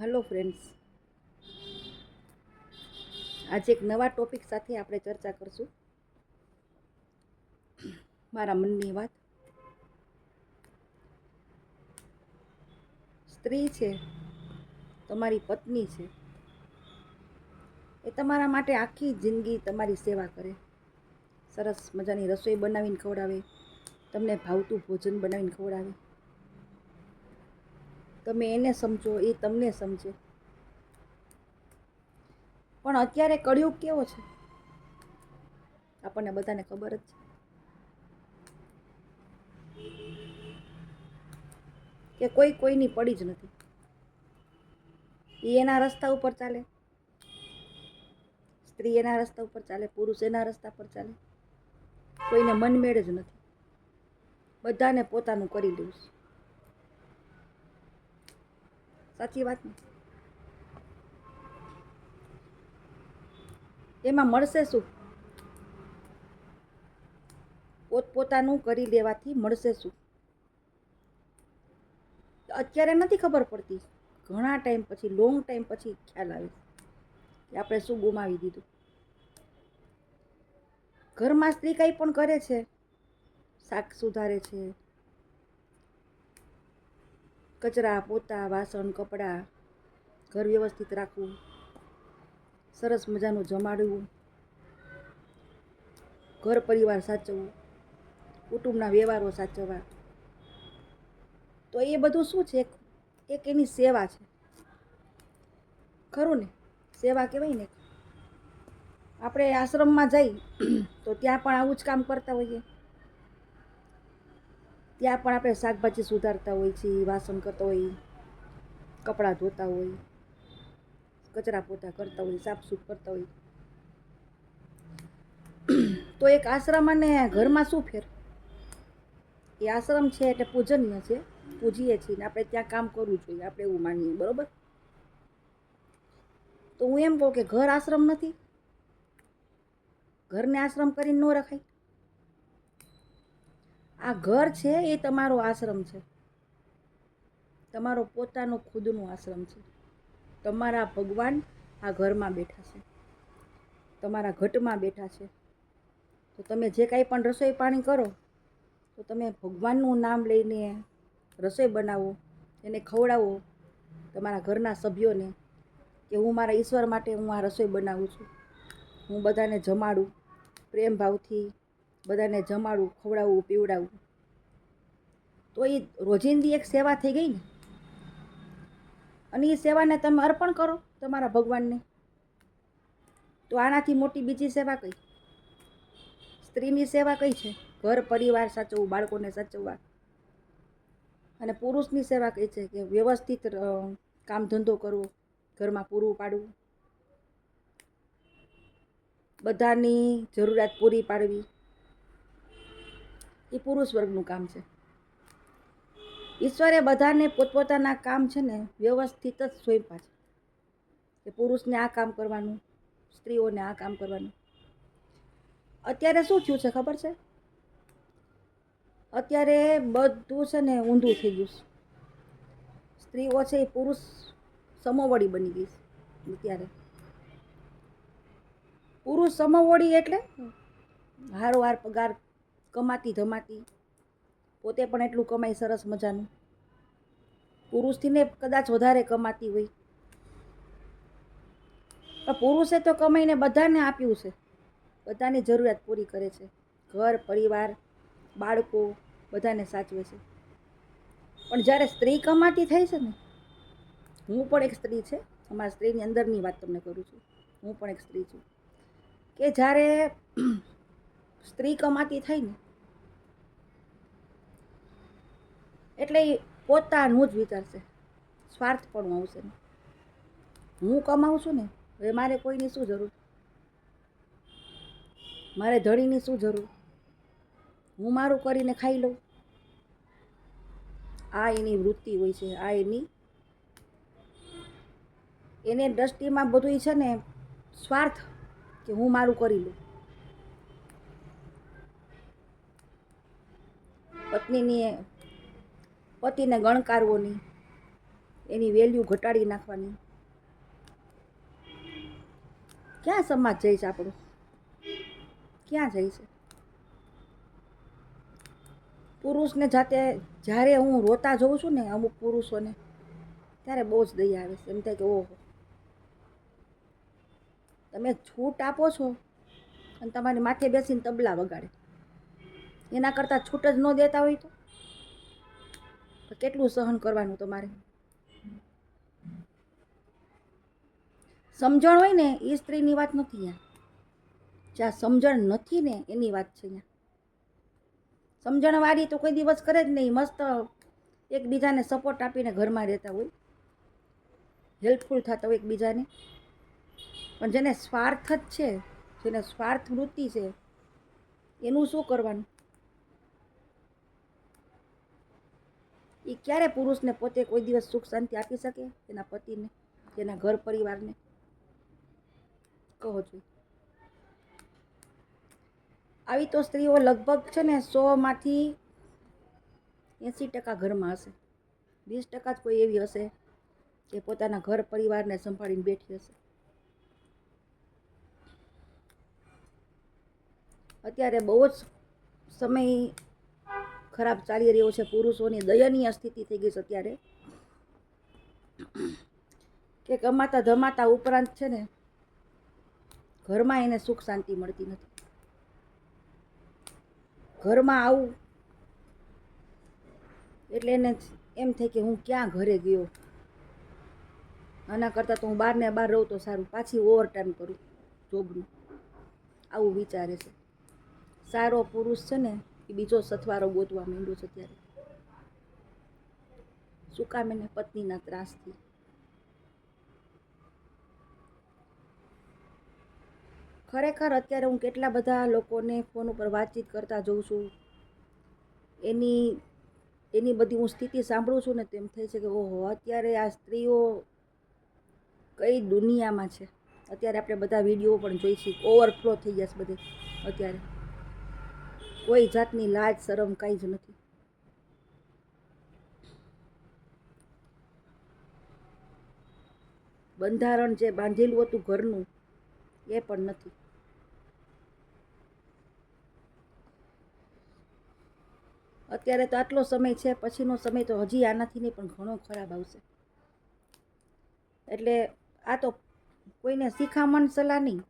Hello friends આજે એક નવા ટોપિક સાથે આપણે ચર્ચા કરશું. મારા મનની વાત. સ્ત્રી છે, તમારી પત્ની છે, એ તમારા માટે આખી જિંદગી તમારી સેવા કરે. સરસ મજાની રસોઈ બનાવીને ખવડાવે, તમને ભાવતું ભોજન બનાવીને ખવડાવે. તમે એને સમજો, એ તમને સમજે. પણ અત્યારે કળિયુગ કેવો છે? આપણને બધાને ખબર જ છે. કે કોઈ કોઈની પડી જ નથી. એ એના રસ્તા ઉપર ચાલે. સ્ત્રી એના રસ્તા ઉપર ચાલે, પુરુષ એના રસ્તા પર ચાલે. કોઈને મનમેળ જ નથી. બધાને પોતાનું કરી લેવું છે. સાચી વાત ને? એમાં મળશે શું? પોતપોતાનું કરી લેવાથી મળશે શું? અત્યારે નથી ખબર પડતી. ઘણા ટાઈમ પછી લોંગ ટાઈમ પછી ખ્યાલ આવે કે આપણે શું ગુમાવી દીધું. ઘરમાં સ્ત્રી કંઈ પણ કરે છે, શાક સુધારે છે કચરા, પોતા, વાસણ, કપડાં, ઘર વ્યવસ્થિત રાખવું. સરસ મજાનું જમાડવું. ઘર પરિવાર સાચવવું. કુટુંબના વ્યવહારો સાચવવા. તો એ બધું શું છે? એક એની સેવા છે. ખરું ને? સેવા કહેવાય ને? આપણે આશ્રમમાં જઈ તો ત્યાં પણ આવું જ કામ કરતા હોઈએ. ત્યાં પણ આપણે શાકભાજી સુધારતા હોઈએ છીએ વાસણ કરતા હોય, કપડાં ધોતા હોય, કચરા પોતા કરતા હોય, સાફસૂફ કરતા હોય. તો એક આશ્રમ અને ઘરમાં શું ફેર? એ આશ્રમ છે એટલે પૂજનીય છે, પૂજીએ છીએ ને આપણે ત્યાં કામ કરવું જોઈએ, આપણે એવું માનીએ, બરોબર? તો હું એમ કહું કે ઘર આશ્રમ નથી. ઘરને આશ્રમ કરીને ન રખાય. આ ઘર છે એ તમારો આશ્રમ છે. તમારો પોતાનો ખુદનો આશ્રમ છે. તમારા ભગવાન આ ઘરમાં બેઠા છે. તમારા ઘટમાં બેઠા છે. તો તમે જે કાંઈ પણ રસોઈ પાણી કરો, તો તમે ભગવાનનું નામ લઈને રસોઈ બનાવો, એને ખવડાવો, તમારા ઘરના સભ્યોને કે હું મારા ઈશ્વર માટે હું આ રસોઈ બનાવું છું. હું બધાને જમાડું, પ્રેમ ભાવથી બધાને જમાડવું ખવડાવવું પીવડાવવું તો એ રોજિંદી એક સેવા થઈ ગઈ ને? અને એ સેવાને તમે અર્પણ કરો તમારા ભગવાનને. તો આનાથી મોટી બીજી સેવા કઈ? સ્ત્રીની સેવા કઈ છે? ઘર, પરિવાર સાચવવું, બાળકોને સાચવવા. અને પુરુષની સેવા કઈ છે કે વ્યવસ્થિત કામ ધંધો કરવો, ઘરમાં પૂરું પાડવું? બધાની જરૂરિયાત પૂરી પાડવી. એ પુરુષ વર્ગનું કામ છે. ઈશ્વરે બધાને પોતપોતાના કામ છે ને વ્યવસ્થિત જ સોંપ્યા છે. કે પુરુષને આ કામ કરવાનું, સ્ત્રીઓને આ કામ કરવાનું. અત્યારે શું થયું છે ખબર છે? અત્યારે બધું છે ને ઊંધું થઈ ગયું છે. સ્ત્રીઓ છે એ પુરુષ સમોવડી બની ગઈ છે અત્યારે. પુરુષ સમોવડી એટલે હારો હાર પગાર કમાતી ધમાતી. પોતે પણ એટલું કમાય સરસ મજાનું. પુરુષથી ને કદાચ વધારે કમાતી હોય. પણ પુરુષે તો કમાઈને બધાને આપ્યું છે. બધાની જરૂરિયાત પૂરી કરે છે. ઘર, પરિવાર, બાળકો બધાને સાચવે છે. પણ જ્યારે સ્ત્રી કમાતી થાય છે ને, હું પણ એક સ્ત્રી છે. અમારા સ્ત્રીની અંદરની વાત તમને કરું છું. હું પણ એક સ્ત્રી છું. કે જ્યારે સ્ત્રી કમાતી થાય ને એટલે એ પોતાનું જ વિચારશે. સ્વાર્થ પણ આવશે હું કમાઉં છું ને હવે મારે કોઈની શું જરૂર? મારે ધણીની શું જરૂર? હું મારું કરીને ખાઈ લઉં? આ એની વૃત્તિ હોય છે, આ એની એને દ્રષ્ટિમાં બધું છે ને, સ્વાર્થ કે હું મારું કરી લઉં. પત્નીની પતિને ગણકારવો નહીં. એની વેલ્યુ ઘટાડી નાખવાની. ક્યાં સમાજ છે આપણું? ક્યાં જાય પુરુષને જાતે જ્યારે હું રોતા જોઉં છું ને અમુક પુરુષોને, ત્યારે બહુ જ દયા આવે છે. એમ થાય કે, ઓહો. તમે છૂટ આપો છો અને તમારી માથે બેસીને તબલા વગાડે. એના કરતાં છૂટ જ ન દેતા હોય તો? કેટલું સહન કરવાનું તમારે? સમજણ હોય ને, એ સ્ત્રીની વાત નથી અહીંયા જ્યાં સમજણ નથી ને, એની વાત છે અહીંયા સમજણવાળી તો કોઈ દિવસ કરે જ નહીં, મસ્ત એકબીજાને સપોર્ટ આપીને ઘરમાં રહેતા હોય. હેલ્પફુલ થતા હોય એકબીજાને. પણ જેને સ્વાર્થ જ છે, જેને સ્વાર્થ વૃત્તિ છે, એનું શું કરવાનું? એ ક્યારે પુરુષને પોતે કોઈ દિવસ સુખ શાંતિ આપી શકે? તેના પતિને, તેના ઘર પરિવારને? કહો છો આવી તો સ્ત્રીઓ લગભગ છે ને સોમાંથી એંસી ટકા ઘરમાં હશે. વીસ ટકા જ કોઈ એવી હશે કે પોતાના ઘર પરિવારને સંભાળીને બેઠી હશે. અત્યારે બહુ જ સમય ખરાબ ચાલી રહ્યો છે પુરુષોની દયનીય સ્થિતિ થઈ ગઈ છે અત્યારે. કે કમાતા ધમાતા ઉપરાંત છે ને, ઘરમાં એને સુખ શાંતિ મળતી નથી. ઘરમાં આવું, એટલે એને એમ થાય કે હું ક્યાં ઘરે ગયો? આના કરતાં તો હું બહારને બહાર રહું તો સારું, પાછી ઓવર ટાઈમ કરું જોબનું આવું વિચારે છે. સારો પુરુષ છે ને એ બીજો સથવારો ગોતવા માંડ્યો છે ત્યારે. શું કામ એને પત્નીના ત્રાસથી? ખરેખર અત્યારે હું કેટલા બધા લોકોને ફોન ઉપર વાતચીત કરતા જોઉં છું. એની એની બધી હું સ્થિતિ સાંભળું છું ને તેમ થાય છે કે ઓહો, અત્યારે આ સ્ત્રીઓ કઈ દુનિયામાં છે? અત્યારે આપણે બધા વીડિયો પણ જોઈ છીએ. ઓવરફ્લો થઈ ગયા છે બધે અત્યારે. કોઈ જાતની લાજ શરમ કાંઈ જ નથી. બંધારણ જે બાંધેલું હતું ઘરનું, એ પણ નથી. અત્યારે તો આટલો સમય છે, પછીનો સમય તો હજી આનાથી નહીં, પણ ઘણો ખરાબ આવશે. એટલે આ તો કોઈને શિખામણ સલાહ નહીં.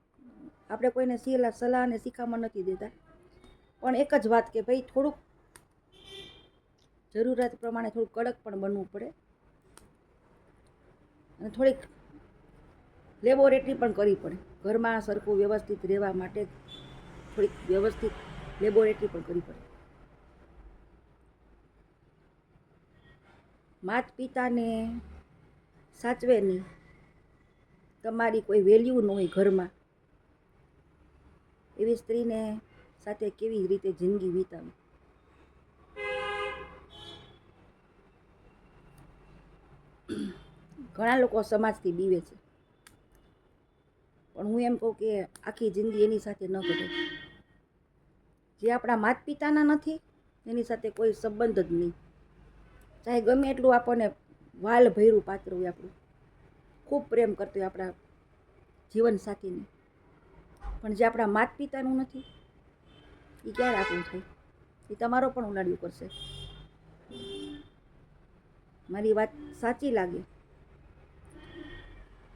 આપણે કોઈને સલાહ અને શિખામણ નથી દેતા. પણ એક જ વાત કે ભાઈ થોડુંક જરૂરિયાત પ્રમાણે થોડુંક કડક પણ બનવું પડે. અને થોડીક લેબોરેટરી પણ કરવી પડે. ઘરમાં સરખું વ્યવસ્થિત રહેવા માટે થોડીક વ્યવસ્થિત લેબોરેટરી પણ કરવી પડે. માત પિતાને સાચવે નહીં તમારી કોઈ વેલ્યુ ન હોય ઘરમાં. એવી સ્ત્રીને સાથે કેવી રીતે જિંદગી વિતાવી? ઘણા લોકો સમાજથી બીવે છે. પણ હું એમ કહું કે આખી જિંદગી એની સાથે ન ઘટે. જે આપણા માત પિતાના નથી, એની સાથે કોઈ સંબંધ જ નહીં. ચાહે ગમે એટલું આપણને વાલ ભૈરું પાત્ર હોય આપણું. ખૂબ પ્રેમ કરતો હોય આપણા જીવનસાથીને. પણ જે આપણા માત પિતાનું નથી એ ક્યારે આપણું થાય એ તમારો પણ ઉનાળ્યું કરશે. મારી વાત સાચી લાગે.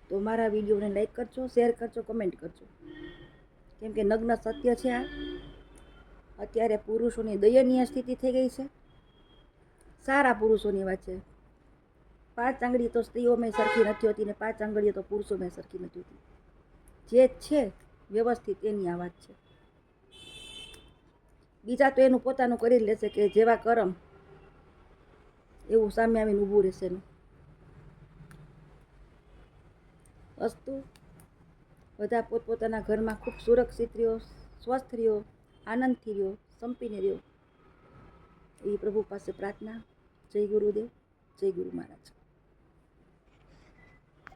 તો મારા વિડીયોને લાઈક કરજો શેર કરજો કમેન્ટ કરજો. કેમ કે નગ્ન સત્ય છે આ. અત્યારે પુરુષોની દયનીય સ્થિતિ થઈ ગઈ છે. સારા પુરુષોની વાત છે. પાંચ આંગળી તો સ્ત્રીઓમાં સરખી નથી હોતી ને પાંચ આંગળીઓ તો પુરુષોમાં સરખી નથી હોતી. જે છે વ્યવસ્થિત એની આ વાત છે. બીજા તો એનું પોતાનું કરી લેશે કે જેવા કરમ, એવું સામે આવીને ઊભું રહેશે અસ્તુ બધા પોતપોતાના ઘરમાં ખૂબ સુરક્ષિત રહ્યો, સ્વસ્થ રહ્યો, આનંદથી રહ્યો, સંપીને રહ્યો. એ પ્રભુ પાસે પ્રાર્થના. જય ગુરુદેવ, જય ગુરુ મહારાજ.